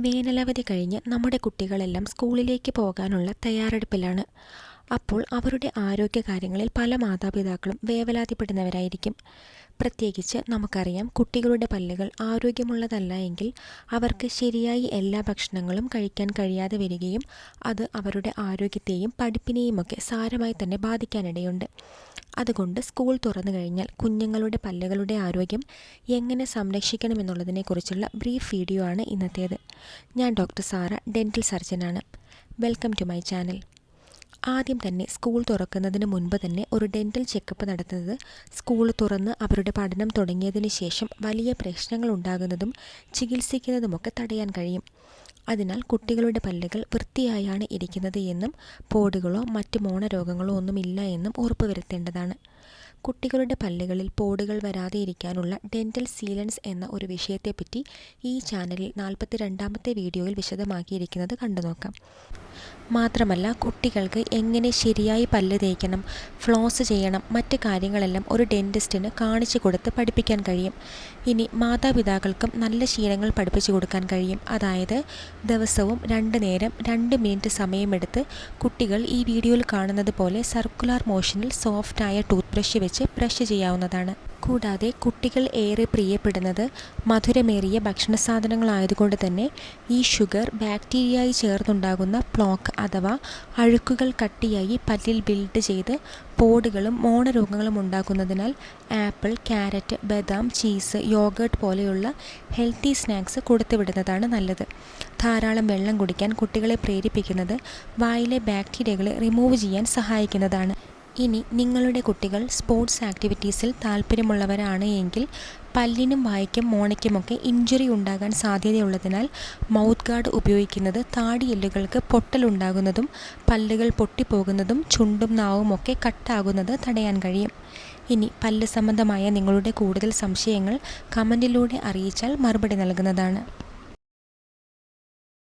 വേനലവധി കഴിഞ്ഞ് നമ്മുടെ കുട്ടികളെല്ലാം സ്കൂളിലേക്ക് പോകാനുള്ള തയ്യാറെടുപ്പിലാണ്. അപ്പോൾ അവരുടെ ആരോഗ്യകാര്യങ്ങളിൽ പല മാതാപിതാക്കളും വേവലാതിപ്പെടുന്നവരായിരിക്കും. പ്രത്യേകിച്ച് നമുക്കറിയാം കുട്ടികളുടെ പല്ലുകൾ ആരോഗ്യമുള്ളതല്ല എങ്കിൽ അവർക്ക് ശരിയായി എല്ലാ ഭക്ഷണങ്ങളും കഴിക്കാൻ കഴിയാതെ വരികയും അത് അവരുടെ ആരോഗ്യത്തെയും പഠിപ്പിനെയുമൊക്കെ സാരമായി തന്നെ ബാധിക്കാനിടയുണ്ട്. അതുകൊണ്ട് സ്കൂൾ തുറന്നു കഴിഞ്ഞാൽ കുഞ്ഞുങ്ങളുടെ പല്ലുകളുടെ ആരോഗ്യം എങ്ങനെ സംരക്ഷിക്കണമെന്നുള്ളതിനെക്കുറിച്ചുള്ള ബ്രീഫ് വീഡിയോ ആണ് ഇന്നത്തേത്. ഞാൻ doctor Sara dental സർജനാണ്. Welcome to my channel. ആദ്യം തന്നെ സ്കൂൾ തുറക്കുന്നതിന് മുൻപ് തന്നെ ഒരു ഡെന്റൽ ചെക്കപ്പ് നടത്തുന്നത്. സ്കൂൾ തുറന്ന് അവരുടെ പഠനം തുടങ്ങിയതിന് ശേഷം വലിയ പ്രശ്നങ്ങൾ ഉണ്ടാകുന്നതും ചികിത്സിക്കുന്നതുമൊക്കെ തടയാൻ കഴിയും. അതിനാൽ കുട്ടികളുടെ പല്ലുകൾ വൃത്തിയായാണ് ഇരിക്കുന്നത് എന്നും പോടുകളോ മറ്റ് മോണരോഗങ്ങളോ ഒന്നുമില്ല എന്നും ഉറപ്പുവരുത്തേണ്ടതാണ് കുട്ടികളുടെ പല്ലുകളിൽ പോടുകൾ വരാതെ ഇരിക്കാനുള്ള ഡെന്റൽ സീലൻസ് എന്ന ഒരു വിഷയത്തെപ്പറ്റി ഈ ചാനലിൽ നാൽപ്പത്തി രണ്ടാമത്തെ വീഡിയോയിൽ വിശദമാക്കിയിരിക്കുന്നത് കണ്ടു നോക്കാം മാത്രമല്ല കുട്ടികൾക്ക് എങ്ങനെ ശരിയായി പല്ല് തേക്കണം ഫ്ലോസ് ചെയ്യണം മറ്റ് കാര്യങ്ങളെല്ലാം ഒരു ഡെന്റിസ്റ്റിന് കാണിച്ചു കൊടുത്ത് പഠിപ്പിക്കാൻ കഴിയും. ഇനി മാതാപിതാക്കൾക്കും നല്ല ശീലങ്ങൾ പഠിപ്പിച്ചു കൊടുക്കാൻ കഴിയും. അതായത് ദിവസവും രണ്ട് നേരം രണ്ട് മിനിറ്റ് സമയമെടുത്ത് കുട്ടികൾ ഈ വീഡിയോയിൽ കാണുന്നത് പോലെ സർക്കുലർ മോഷനിൽ സോഫ്റ്റായ ടൂത്ത് ബ്രഷ് വെച്ച് ബ്രഷ് ചെയ്യാവുന്നതാണ്. കൂടാതെ കുട്ടികൾ ഏറെ പ്രിയപ്പെടുന്നത് മധുരമേറിയ ഭക്ഷണ സാധനങ്ങളായതുകൊണ്ട് തന്നെ ഈ ഷുഗർ ബാക്ടീരിയയായി ചേർന്നുണ്ടാകുന്ന പ്ലോക്ക് അഥവാ അഴുക്കുകൾ കട്ടിയായി പല്ലിൽ ബിൽഡ് ചെയ്ത് പോടുകളും മോണരോഗങ്ങളും ഉണ്ടാക്കുന്നതിനാൽ ആപ്പിൾ ക്യാരറ്റ് ബദാം ചീസ് യോഗർട്ട് പോലെയുള്ള ഹെൽത്തി സ്നാക്സ് കൊടുത്തുവിടുന്നതാണ് നല്ലത്. ധാരാളം വെള്ളം കുടിക്കാൻ കുട്ടികളെ പ്രേരിപ്പിക്കുന്നത് വായിലെ ബാക്ടീരിയകളെ റിമൂവ് ചെയ്യാൻ സഹായിക്കുന്നതാണ്. ഇനി നിങ്ങളുടെ കുട്ടികൾ സ്പോർട്സ് ആക്ടിവിറ്റീസിൽ താല്പര്യമുള്ളവരാണ് എങ്കിൽ പല്ലിനും വായ്ക്കും മോണയ്ക്കുമൊക്കെ ഇഞ്ചുറി ഉണ്ടാകാൻ സാധ്യതയുള്ളതിനാൽ മൗത്ത് ഗാർഡ് ഉപയോഗിക്കുന്നത് താടിയെല്ലുകൾക്ക് പൊട്ടലുണ്ടാകുന്നതും പല്ലുകൾ പൊട്ടിപ്പോകുന്നതും ചുണ്ടും നാവും ഒക്കെ കട്ടാകുന്നത് തടയാൻ കഴിയും. ഇനി പല്ല് സംബന്ധമായ നിങ്ങളുടെ കൂടുതൽ സംശയങ്ങൾ കമന്റിലൂടെ അറിയിച്ചാൽ മറുപടി നൽകുന്നതാണ്.